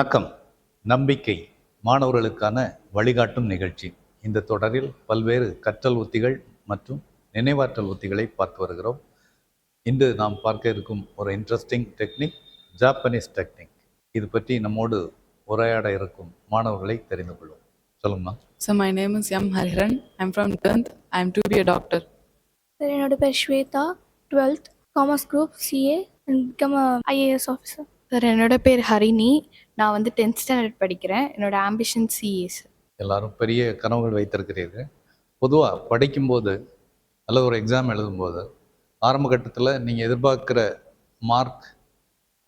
வணக்கம் நம்பிக்கை மாணவர்களுக்கான வழிகாட்டும் நிகழ்ச்சி இந்த தொடரில் பல்வேறு கற்றல் உத்திகள் மற்றும் நினைவாற்றல் உத்திகளை பார்த்து வருகிறோம் இன்று நாம் பார்க்க இருக்கும் ஒரு இன்ட்ரெஸ்டிங் டெக்னிக் ஜாப்பனீஸ் டெக்னிக் இது பற்றி நம்மோடு உரையாட இருக்கும் மாணவர்களை தெரிந்து கொள்வோம் சொல்லுங்கம்மா So my name is M. Hariharan. I'm from 10th. I'm to be a doctor. Sir என்னோட பேர் Shweta twelfth commerce group CA and become IAS officer sir என்னோட பேர் ஹரிணி. நான் வந்து டென்த் ஸ்டாண்டர்ட் படிக்கிறேன். என்னோட ஆம்பிஷன் சிஏ சார் எல்லாரும் பெரிய கனவுகள் வைத்திருக்கிறீர்கள். பொதுவாக படிக்கும்போது அல்லது ஒரு எக்ஸாம் எழுதும்போது ஆரம்ப கட்டத்தில் நீங்கள் எதிர்பார்க்குற மார்க்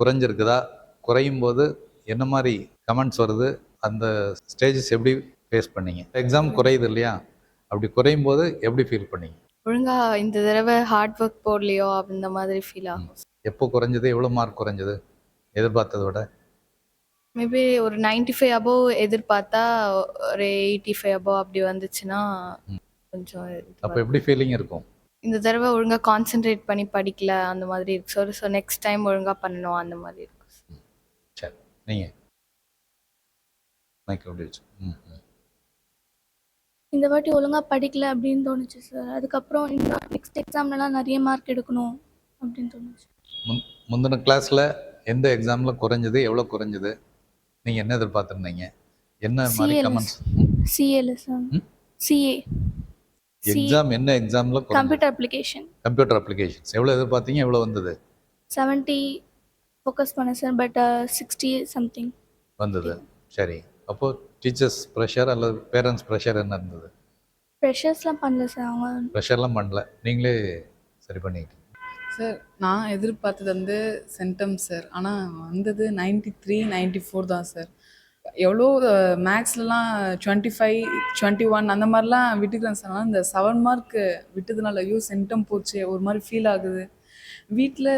குறைஞ்சிருக்குதா? குறையும் போது என்ன மாதிரி கமெண்ட்ஸ் வருது? அந்த ஸ்டேஜஸ் எப்படி ஃபேஸ் பண்ணீங்க? எக்ஸாம் குறையுது இல்லையா? அப்படி குறையும் போது எப்படி ஃபீல் பண்ணீங்க? ஒழுங்கா இந்த தடவை ஹார்ட் ஒர்க் போடலையோ அந்த மாதிரி ஃபீல் ஆகும் எப்போ குறைஞ்சது? எவ்வளோ மார்க் குறைஞ்சது? எதிர்பார்த்ததை விட? மேபி ஒரு 95 ஃபைவ் அபோவ் எதிர்பார்த்தா ஒரு எயிட்டி ஃபைவ் அபோவ் அப்படி வந்துச்சுன்னா கொஞ்சம் அப்போ எப்படி ஃபீலிங் இருக்கும்? இந்த தடவை ஒழுங்கா கான்சென்ட்ரேட் பண்ணி படிக்கல அந்த மாதிரி இருக்கு. சார் ஸோ நெக்ஸ்ட் டைம் ஒழுங்கா பண்ணணும் அந்த மாதிரி இருக்கும். சரி. நீங்கள். இந்த வாட்டி ஒழுங்காக படிக்கல அப்படின்னு தோணுச்சு சார் அதுக்கப்புறம் இந்த நெக்ஸ்ட் எக்ஸாம்லலாம் நிறைய மார்க் எடுக்கணும் அப்படின்னு தோணுச்சு. முந்தின கிளாஸில் எந்த எக்ஸாமில் குறைஞ்சது எவ்வளோ குறைஞ்சது? நீங்கள் என்ன எதிர்பார்த்துருந்தீங்க? என்ன மாதிரி. கமெண்ட்ஸ் ம்? சிஏ எக்ஸாம் என்ன எக்ஸாமில் கம்ப்யூட்டர் அப்ளிகேஷன் கம்ப்யூட்டர் அப்ளிகேஷன்ஸ் எவ்வளோ எதிர்பார்த்தீங்க? எவ்வளோ வந்தது? செவன்ட்டி ஃபோக்கஸ் பண்ணேன் சார் பட் சிக்ஸ்டி சம்திங் வந்தது. சரி. அப்போது டீச்சர்ஸ் ப்ரெஷர் அல்லது பேரண்ட்ஸ் ப்ரெஷர் என்ன இருந்தது? ப்ரெஷர்ஸ்லாம் பண்ணல சார் அவங்க ப்ரெஷர்லாம் பண்ணல. நீங்களே சரி பண்ணிக்கிட்டீங்க சார் நான் எதிர்பார்த்தது வந்து சென்டம் சார். ஆனால் வந்தது 93 த்ரீ நைன்டி ஃபோர் தான் சார். எவ்வளோ மேக்ஸ்லலாம் டுவெண்ட்டி ஃபைவ் டுவெண்ட்டி ஒன் அந்த மாதிரிலாம் விட்டுக்கிறேன் சார். ஆனால் இந்த செவன் மார்க் விட்டதுனால ஐயோ சென்டம் போச்சு ஒரு மாதிரி ஃபீல் ஆகுது. வீட்டில்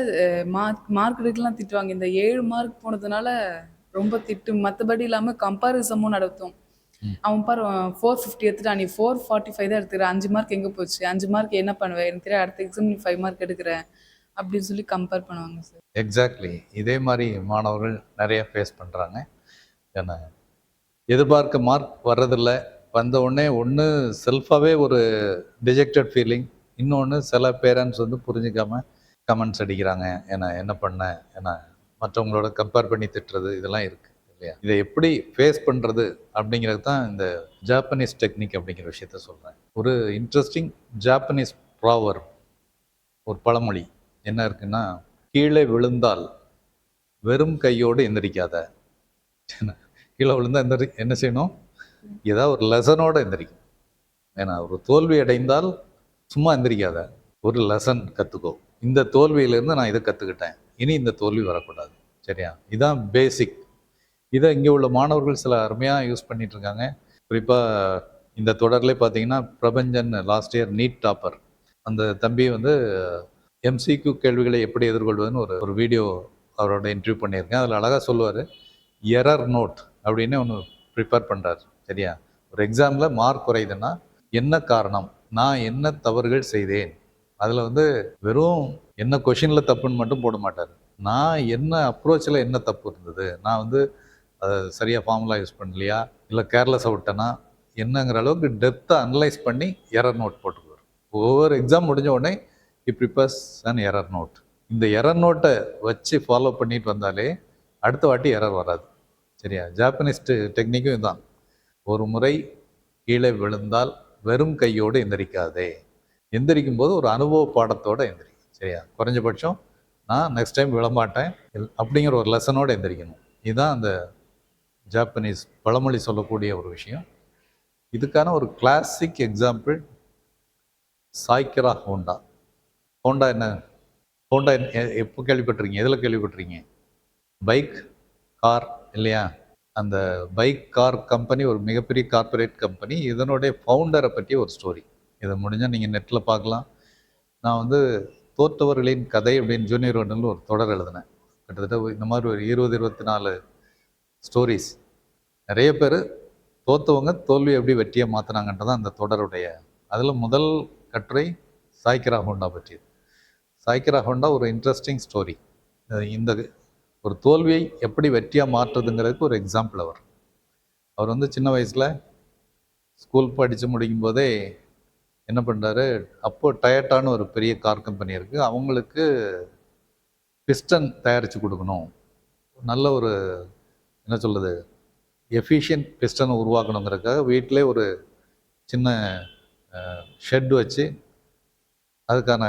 மார்க் மார்க் எடுக்கலாம் திட்டுவாங்க. இந்த ஏழு மார்க் போனதுனால ரொம்ப திட்டு. மற்றபடி இல்லாமல் கம்பாரிசமும் நடத்தும். அவன் பாரு ஃபோர் ஃபிஃப்டி எடுத்துட்டான் நீ ஃபோர் ஃபார்ட்டி ஃபைவ் தான் எடுத்துக்கிற. அஞ்சு மார்க் எங்கே போச்சு? அஞ்சு மார்க் என்ன பண்ணுவேன் எனக்கு தெரியாது அடுத்த எக்ஸாம் நீ ஃபைவ் மார்க் எடுக்கிற. அப்படின்னு சொல்லி கம்பேர் பண்ணுவாங்க சார் எக்ஸாக்ட்லி இதே மாதிரி மாணவர்கள் நிறைய ஃபேஸ் பண்ணுறாங்க ஏன்னா எதிர்பார்க்க மார்க் வர்றதில்ல. வந்த உடனே ஒன்று செல்ஃபாகவே ஒரு டிஜெக்டட் ஃபீலிங் இன்னொன்று சில பேரண்ட்ஸ் வந்து புரிஞ்சுக்காம கமெண்ட்ஸ் அடிக்கிறாங்க. ஏன்னா என்ன பண்ண? ஏன்னா மற்றவங்களோட கம்பேர் பண்ணி திட்டுறது இதெல்லாம் இருக்குது இல்லையா இதை எப்படி ஃபேஸ் பண்ணுறது அப்படிங்கிறது தான் இந்த ஜாப்பனீஸ் டெக்னிக் அப்படிங்கிற விஷயத்த சொல்கிறேன் ஒரு இன்ட்ரெஸ்டிங் ஜாப்பனீஸ் ப்ராவர் ஒரு பழமொழி. என்ன இருக்குன்னா கீழே விழுந்தால் வெறும் கையோடு எந்திரிக்காத. கீழே விழுந்தால் எந்திரி என்ன செய்யணும்? ஏதாவது ஒரு லெசனோட எந்திரிக்கும். ஏன்னா ஒரு தோல்வி அடைந்தால் சும்மா எந்திரிக்காத. ஒரு லெசன் கற்றுக்கோ இந்த தோல்வியிலேருந்து நான் இதை கற்றுக்கிட்டேன் இனி இந்த தோல்வி வரக்கூடாது. சரியா? இதுதான் பேசிக் இதை இங்கே உள்ள மாணவர்கள் சில அருமையாக யூஸ் பண்ணிட்டு இருக்காங்க குறிப்பாக இந்த தொடர்லேயே பார்த்தீங்கன்னா Prabhanjan last year NEET topper அந்த தம்பி வந்து எம்சிக்யூ கேள்விகளை எப்படி எதிர்கொள்வதுன்னு ஒரு ஒரு வீடியோ அவரோட இன்டர்வியூ பண்ணியிருக்கேன். அதில் அழகாக சொல்லுவார் எரர் நோட் அப்படின்னு ஒன்று ப்ரிப்பேர் பண்ணுறாரு சரியா? ஒரு எக்ஸாமில் மார்க் குறையுதுன்னா என்ன காரணம்? நான் என்ன தவறுகள் செய்தேன்? அதில் வந்து வெறும் என்ன கொஷினில் தப்புன்னு மட்டும் போட மாட்டார். நான் என்ன அப்ரோச்சில் என்ன தப்பு இருந்தது? நான் வந்து அதை சரியாக ஃபார்முலா யூஸ் பண்ணலையா? இல்லை கேர்லெஸ்ஸாக விட்டேன்னா என்னங்கிற அளவுக்கு டெப்த்தை அனலைஸ் பண்ணி எரர் நோட் போட்டுக்குவார். ஒவ்வொரு எக்ஸாம் முடிஞ்ச உடனே he prepares an error note இந்த எரர் நோட்டை வச்சு ஃபாலோ பண்ணிட்டு வந்தாலே அடுத்த வாட்டி எரர் வராது. சரியா? ஜாப்பனீஸ் டெக்னிக்கும் இதுதான் ஒரு முறை கீழே விழுந்தால் வெறும் கையோடு எந்திரிக்காதே. எந்திரிக்கும் போது ஒரு அனுபவ பாடத்தோடு எந்திரி. சரியா? குறைஞ்சபட்சம் நான் நெக்ஸ்ட் டைம் விழமாட்டேன். அப்படிங்கிற ஒரு லெசனோடு எந்திரிக்கணும். இதுதான் அந்த ஜாப்பனீஸ் பழமொழி சொல்லக்கூடிய ஒரு விஷயம். இதுக்கான ஒரு classic example Soichiro Honda Honda என்ன? ஹோண்டா என்ன- எ- எப்போ கேள்விப்பட்டிருக்கீங்க? எதில் கேள்விப்பட்டிருக்கீங்க? பைக் கார் இல்லையா? அந்த பைக் கார் கம்பெனி ஒரு மிகப்பெரிய கார்ப்பரேட் கம்பெனி இதனுடைய ஃபவுண்டரை பற்றி ஒரு ஸ்டோரி இதை முடிஞ்சால் நீங்கள் நெட்டில் பார்க்கலாம். நான் வந்து தோற்றவர்களின் கதை அப்படின்னு ஜூனியர் ஒன்றில் ஒரு தொடர் எழுதினேன். கிட்டத்தட்ட இந்த மாதிரி ஒரு இருபது இருபத்தி நாலு ஸ்டோரிஸ் நிறைய பேர் தோத்தவங்க தோல்வி எப்படி வெற்றியை மாற்றினாங்கன்றதான் அந்த தொடருடைய அதில் முதல் கட்டுரை சாய்க்கிரா ஹோண்டா பற்றியது. சாய்கிரா ஹோண்டா ஒரு இன்ட்ரெஸ்டிங் ஸ்டோரி இந்த ஒரு தோல்வியை எப்படி வெற்றியாக மாற்றுறதுங்கிறதுக்கு ஒரு எக்ஸாம்பிள் அவர். அவர் வந்து சின்ன வயசில் ஸ்கூல் படித்து முடிக்கும் போதே என்ன பண்ணுறாரு அப்போது டயட்டான்னு ஒரு பெரிய கார் கம்பெனி இருக்குது அவங்களுக்கு பிஸ்டன் தயாரித்து கொடுக்கணும். நல்ல ஒரு என்ன சொல்கிறது எஃபிஷியன்ட் பிஸ்டனை உருவாக்கணுங்கிறதுக்காக வீட்டிலே ஒரு சின்ன ஷெட் வச்சு அதுக்கான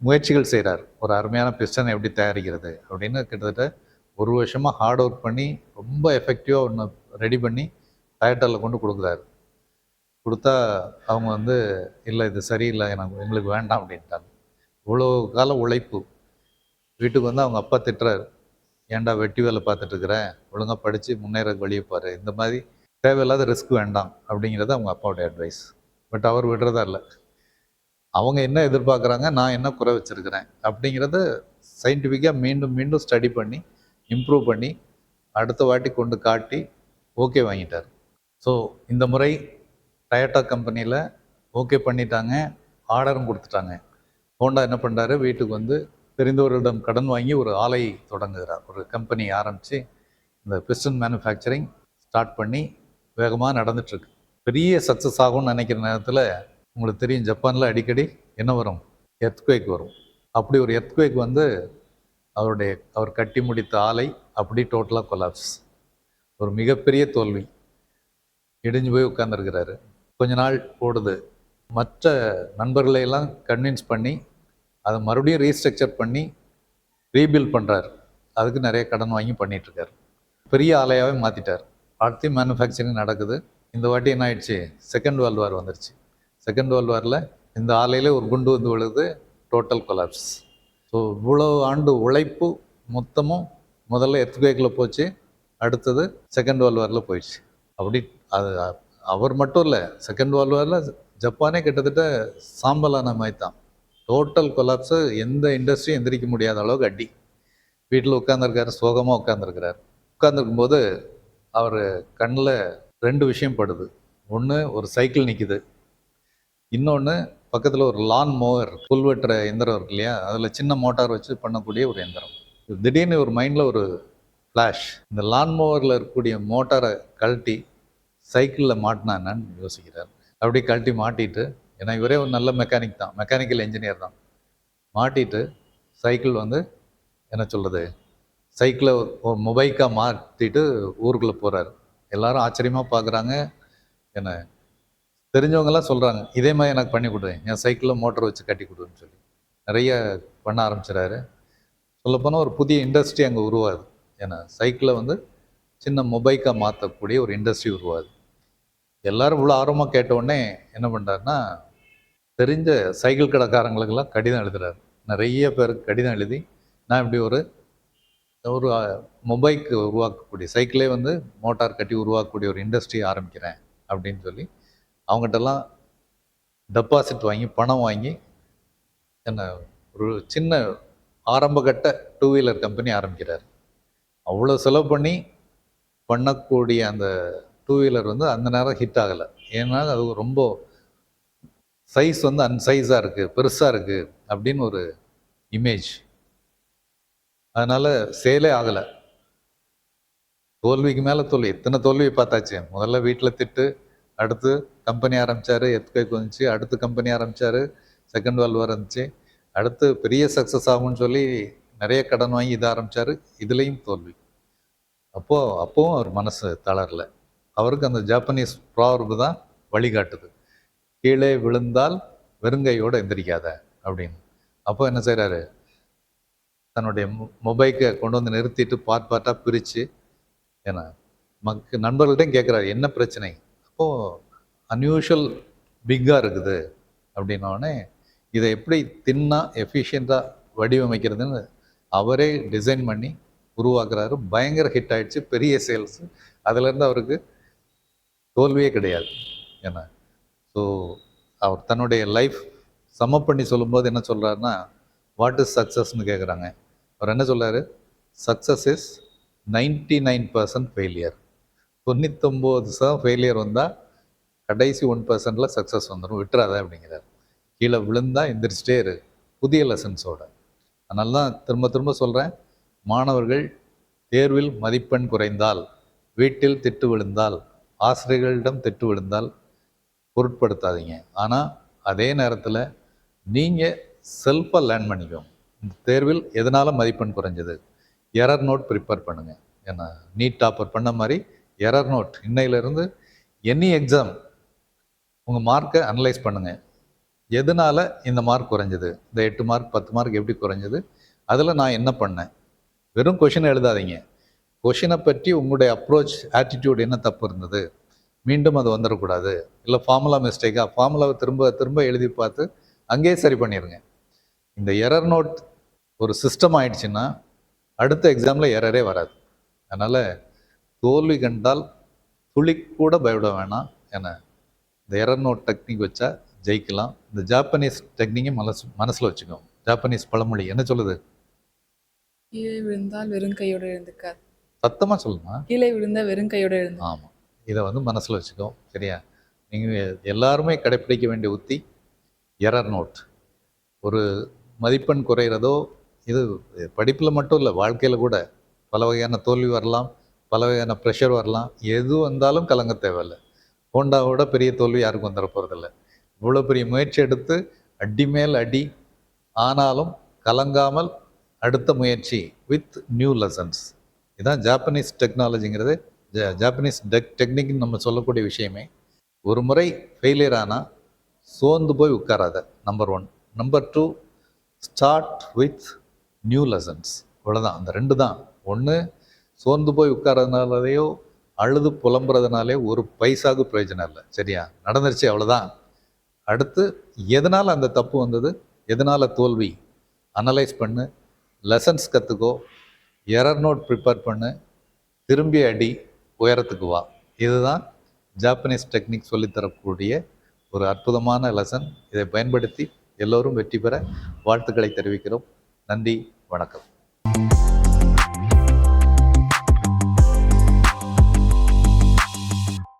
முயற்சிகள் செய்கிறார் ஒரு அருமையான பிஸ்டனை எப்படி தயாரிக்கிறது அப்படின்னு கிட்டத்தட்ட ஒரு வருஷமாக ஹார்ட் ஒர்க் பண்ணி ரொம்ப எஃபெக்டிவாக ஒன்று ரெடி பண்ணி டயட்டரில் கொண்டு கொடுக்குறாரு. கொடுத்தா அவங்க வந்து இல்லை இது சரியில்லை எனக்கு எங்களுக்கு வேண்டாம் அப்படின்ட்டாங்க. இவ்வளோ கால உழைப்பு. வீட்டுக்கு வந்து அவங்க அப்பா திட்டுறாரு. ஏன்டா வெட்டி வேலை பார்த்துட்டு இருக்கிற? ஒழுங்காக படித்து முன்னேற வழியை பாரு. இந்த மாதிரி தேவையில்லாத ரிஸ்க் வேண்டாம் அப்படிங்கிறது அவங்க அப்பாவுடைய அட்வைஸ் பட் அவர் விடுறதா இல்லை. அவங்க என்ன எதிர்பார்க்குறாங்க? நான் என்ன குறை வச்சிருக்கிறேன்? அப்படிங்கிறத சயின்டிஃபிக்காக மீண்டும் மீண்டும் ஸ்டடி பண்ணி இம்ப்ரூவ் பண்ணி அடுத்த வாட்டி கொண்டு காட்டி ஓகே வாங்கிட்டார். ஸோ இந்த முறை டயட்டா கம்பெனியில் ஓகே பண்ணிட்டாங்க. ஆர்டரும் கொடுத்துட்டாங்க. ஹோண்டா என்ன பண்ணுறாரு வீட்டுக்கு வந்து தெரிந்தவர்களிடம் கடன் வாங்கி ஒரு ஆலை தொடங்குகிறார். ஒரு கம்பெனி ஆரம்பித்து இந்த பிஸ்டன் மேனுஃபேக்சரிங் ஸ்டார்ட் பண்ணி வேகமாக நடந்துட்டுருக்கு. பெரிய சக்ஸஸ் ஆகும்னு நினைக்கிற நேரத்தில் உங்களுக்கு தெரியும் ஜப்பானில் அடிக்கடி என்ன வரும்? எர்த்குவேக் வரும். அப்படி ஒரு எர்த்குவேக் வந்து அவருடைய அவர் கட்டி முடித்த ஆலை அப்படி டோட்டலாக கொலாப்ஸ் ஒரு மிகப்பெரிய தோல்வி. இடிஞ்சு போய் உட்காந்துருக்கிறாரு கொஞ்ச நாள் ஓடுது. மற்ற நண்பர்களையெல்லாம் கன்வின்ஸ் பண்ணி அதை மறுபடியும் ரீஸ்ட்ரக்சர் பண்ணி ரீபில்ட் பண்ணுறார் அதுக்கு நிறைய கடன் வாங்கி பண்ணிகிட்ருக்கார் பெரிய ஆலையாகவே மாற்றிட்டார் அடுத்து மேனுஃபேக்சரிங் நடக்குது. இந்த வாட்டி என்ன ஆயிடுச்சு? செகண்ட் வேர்ல்டு வார் வந்துருச்சு. செகண்ட் வேர்ல்டு வாரில் இந்த ஆலையிலே ஒரு குண்டு வந்து விழுது டோட்டல் கொலாப்ஸ் ஸோ இவ்வளோ ஆண்டு உழைப்பு மொத்தமும் முதல்ல எர்த்குவேக்கில் போச்சு அடுத்தது செகண்ட் வேர்ல்டு வாரில் போயிடுச்சு. அப்படி அது அவர் மட்டும் இல்லை செகண்ட் வேர்ல்டு வாரில் ஜப்பானே கிட்டத்தட்ட சாம்பலான மாதிரி தான். டோட்டல் கொலாப்ஸு எந்த இண்டஸ்ட்ரியும் எந்திரிக்க முடியாத அளவுக்கு அடி. வீட்டில் உட்காந்துருக்காரு சோகமாக உட்காந்துருக்கிறார் உட்காந்துருக்கும் போது அவர் கண்ணில் ரெண்டு விஷயம் படுது. ஒன்று ஒரு சைக்கிள் நிற்கிது இன்னொன்று பக்கத்தில் ஒரு லான் மோவர் புல் வெட்டுற எந்திரம் இருக்கு இல்லையா? அதில் சின்ன மோட்டார் வச்சு பண்ணக்கூடிய ஒரு எந்திரம். திடீர்னு ஒரு மைண்டில் ஒரு ஃப்ளாஷ் இந்த லான் மோவரில் இருக்கக்கூடிய மோட்டாரை கழட்டி சைக்கிளில் மாட்டினா என்னன்னு யோசிக்கிறார். அப்படி கழட்டி மாட்டிட்டு ஏன்னா இவரே ஒரு நல்ல மெக்கானிக் தான். மெக்கானிக்கல் இன்ஜினியர் தான். மாட்டிட்டு சைக்கிள் வந்து என்ன சொல்கிறது சைக்கிளை ஒரு மொபைக்காக மாற்றிட்டு ஊருக்குள்ளே போகிறாரு எல்லாரும் ஆச்சரியமாக பார்க்குறாங்க என்ன? தெரிஞ்சவங்கெல்லாம் சொல்கிறாங்க இதே மாதிரி எனக்கு பண்ணி கொடுறேன். என் சைக்கிளில் மோட்டர் வச்சு கட்டி கொடுன்னு சொல்லி. நிறைய பண்ண ஆரம்பிச்சிடாரு. சொல்லப்போனால் ஒரு புதிய இண்டஸ்ட்ரி அங்கே உருவாகுது. ஏன்னா சைக்கிளை வந்து சின்ன மொபைக்காக மாற்றக்கூடிய ஒரு இண்டஸ்ட்ரி உருவாகுது. எல்லோரும் இவ்வளோ ஆர்வமாக கேட்ட உடனே என்ன பண்ணுறாருன்னா தெரிஞ்ச சைக்கிள் கடைக்காரங்களுக்கெல்லாம் கடிதம் எழுதுகிறார் நிறைய பேருக்கு கடிதம் எழுதி நான் இப்படி ஒரு ஒரு மொபைக்கு உருவாக்கக்கூடிய சைக்கிளே வந்து மோட்டார் கட்டி உருவாக்கக்கூடிய ஒரு இண்டஸ்ட்ரி ஆரம்பிக்கிறேன் அப்படின்னு சொல்லி அவங்ககிட்டலாம் டெபாசிட் வாங்கி பணம் வாங்கி என்ன ஒரு சின்ன ஆரம்பகட்ட டூ வீலர் கம்பெனி ஆரம்பிக்கிறார். அவ்வளோ செலவு பண்ணி பண்ணக்கூடிய அந்த டூ வீலர் வந்து அந்த நேரம் ஹிட் ஆகலை. ஏன்னா அது ரொம்ப சைஸ் வந்து அன்சைஸாக இருக்குது பெருசாக இருக்குது அப்படின்னு ஒரு இமேஜ் அதனால் சேலே ஆகலை. தோல்விக்கு மேலே தோல்வி எத்தனை தோல்வியை பார்த்தாச்சு? முதல்ல வீட்டில் திட்டு அடுத்து கம்பெனி ஆரம்பித்தார் எத்குவேக் வந்துச்சு அடுத்து கம்பெனி ஆரம்பித்தார் செகண்ட் வேல் வார் இருந்துச்சு அடுத்து பெரிய சக்ஸஸ் ஆகும்னு சொல்லி நிறைய கடன் வாங்கி இதை ஆரம்பித்தார் இதுலேயும் தோல்வி. அப்போது அப்போவும் அவர் மனசு தளரல. அவருக்கு அந்த ஜாப்பனீஸ் ப்ராவர்பு தான் வழிகாட்டுது. கீழே விழுந்தால் வெறுங்கையோடு எந்திரிக்காத அப்படின்னு. அப்போ என்ன செய்கிறாரு தன்னுடைய மொபைக்கை கொண்டு வந்து நிறுத்திட்டு பார்ட் பார்ட்டாக பிரித்து ஏன்னா மக்கு நண்பர்கள்ட்டையும் கேட்குறாரு என்ன பிரச்சனை? அப்போது அன்யூஷுவல் பிக்காக இருக்குது. அப்படின்னோடனே இதை எப்படி தின்னா எஃபிஷியண்ட்டாக வடிவமைக்கிறதுன்னு அவரே டிசைன் பண்ணி உருவாக்குறாரு. பயங்கர ஹிட் ஆயிடுச்சு பெரிய சேல்ஸ் அதுலேருந்து அவருக்கு தோல்வியே கிடையாது. ஏன்னா ஸோ அவர் தன்னுடைய லைஃப் சம பண்ணி சொல்லும்போது என்ன சொல்கிறாருன்னா வாட் இஸ் சக்ஸஸ்னு கேட்குறாங்க அவர் என்ன சொல்கிறார் success is ninety nine percent failure தொண்ணூத்தொம்பது சதம் ஃபெயிலியர் வந்தால் கடைசி ஒன் பர்சன்டில் சக்ஸஸ் வந்துடும் விட்டுறாத அப்படிங்கிறார். கீழே விழுந்தா எந்திரிச்சிட்டே இரு. புதிய லெசன்ஸோட அதனால தான் திரும்ப திரும்ப சொல்கிறேன் மாணவர்கள் தேர்வில் மதிப்பெண் குறைந்தால் வீட்டில் திட்டு விழுந்தால் ஆசிரியர்களிடம் திட்டு விழுந்தால் பொருட்படுத்தாதீங்க. ஆனால் அதே நேரத்தில் நீங்கள் செல்ஃபாக லேர்ன் பண்ணிக்கோங்க. இந்த தேர்வில் எதனால் மதிப்பெண் குறைஞ்சது? எரர் நோட் ப்ரிப்பேர் பண்ணுங்கள் ஏன்னா நீட் டாப்பர் பண்ண மாதிரி எரர் நோட் இன்னையிலேருந்து எனி எக்ஸாம் உங்கள் மார்க்கை அனலைஸ் பண்ணுங்கள் எதனால் இந்த மார்க் குறைஞ்சது? இந்த எட்டு மார்க் பத்து மார்க் எப்படி குறைஞ்சது? அதில் நான் என்ன பண்ணேன்? வெறும் கொஷின் எழுதாதீங்க. கொஷினை பற்றி உங்களுடைய அப்ரோச் ஆட்டிடியூட் என்ன தப்பு இருந்தது? மீண்டும் அது வந்துடக்கூடாது இல்லை ஃபார்முலா மிஸ்டேக்கா ஃபார்முலாவை திரும்ப திரும்ப எழுதி பார்த்து அங்கேயே சரி பண்ணிடுங்க இந்த எரர் நோட் ஒரு சிஸ்டம் ஆயிடுச்சுன்னா அடுத்த எக்ஸாமில் எரரே வராது. அதனால் தோல்வி கண்டால் துளி கூட பயப்பட வேணாம் ஏன்னா இந்த எரர் நோட் டெக்னிக் வச்சா ஜெயிக்கலாம். இந்த ஜாப்பனீஸ் டெக்னிக்கை மனசு மனசில் வச்சுக்கோங்க. ஜாப்பனீஸ் பழமொழி என்ன சொல்லுது? கீழே விழுந்தால் வெறும் கையோட எழுந்துக்காது. சத்தமாக சொல்லுமா? கீழே விழுந்தா வெறும் கையோட எழுந்து. ஆமாம் இதை வந்து மனசில் வச்சுக்கோ சரியா? நீங்கள் எல்லாருமே கடைப்பிடிக்க வேண்டிய உத்தி எரர் நோட் ஒரு மதிப்பெண் குறையிறதோ இது படிப்பில் மட்டும் இல்லை வாழ்க்கையில் கூட பல வகையான தோல்வி வரலாம் பல வகையான ப்ரெஷர் வரலாம் எது வந்தாலும் கலங்க தேவையில்லை. ஹோண்டாவோட பெரிய தோல்வி யாருக்கும் வந்துட போகிறதில்ல இவ்வளோ பெரிய முயற்சி எடுத்து அடி மேல் அடி ஆனாலும் கலங்காமல் அடுத்த முயற்சி வித் நியூ லெசன்ஸ் இதுதான் ஜாப்பனீஸ் டெக்னாலஜிங்கிறது ஜாப்பனீஸ் டெக் டெக்னிக்னு நம்ம சொல்லக்கூடிய விஷயமே ஒரு முறை ஃபெயிலியர் ஆனால் சோர்ந்து போய் உட்காராத number one number two start with new lessons இவ்வளோதான் அந்த ரெண்டு தான். ஒன்று சோர்ந்து போய் உட்காரதுனாலேயோ அழுது புலம்புறதுனாலே ஒரு பைசாவுக்கு பிரயோஜனம் இல்லை. சரியா? நடந்துருச்சு அவ்வளோதான் அடுத்து எதனால் அந்த தப்பு வந்தது? எதனால் தோல்வி? அனலைஸ் பண்ணு. லெசன்ஸ் கற்றுக்கோ எரர் நோட் ப்ரிப்பேர் பண்ணு. திரும்பி அடி. உயரத்துக்கு வா. இதுதான் ஜாப்பனீஸ் டெக்னிக் சொல்லித்தரக்கூடிய ஒரு அற்புதமான லெசன் இதை பயன்படுத்தி எல்லோரும் வெற்றி பெற வாழ்த்துக்களை தெரிவிக்கிறோம். நன்றி வணக்கம்.